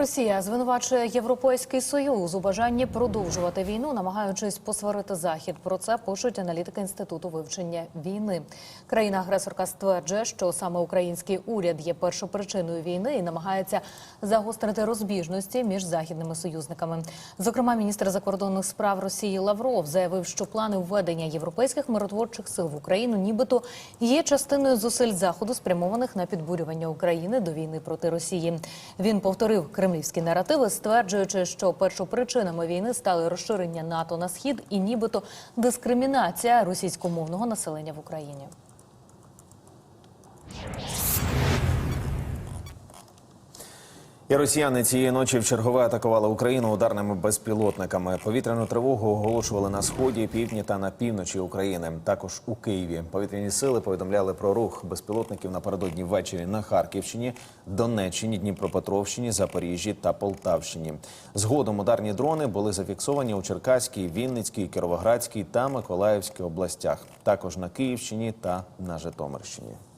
Росія звинувачує Європейський Союз у бажанні продовжувати війну, намагаючись посварити захід. Про це пишуть аналітики інституту вивчення війни. Країна-агресорка стверджує, що саме український уряд є першопричиною війни і намагається загострити розбіжності між західними союзниками. Зокрема, міністр закордонних справ Росії Лавров заявив, що плани введення європейських миротворчих сил в Україну, нібито є частиною зусиль заходу, спрямованих на підбурювання України до війни проти Росії. Він повторив кремлівські наративи, стверджуючи, що першопричинами війни стали розширення НАТО на схід і нібито дискримінація російськомовного населення в Україні. І росіяни цієї ночі в чергове атакували Україну ударними безпілотниками. Повітряну тривогу оголошували на сході, півдні та на півночі України. Також у Києві повітряні сили повідомляли про рух безпілотників напередодні ввечері на Харківщині, Донеччині, Дніпропетровщині, Запоріжжі та Полтавщині. Згодом ударні дрони були зафіксовані у Черкаській, Вінницькій, Кіровоградській та Миколаївській областях. Також на Київщині та на Житомирщині.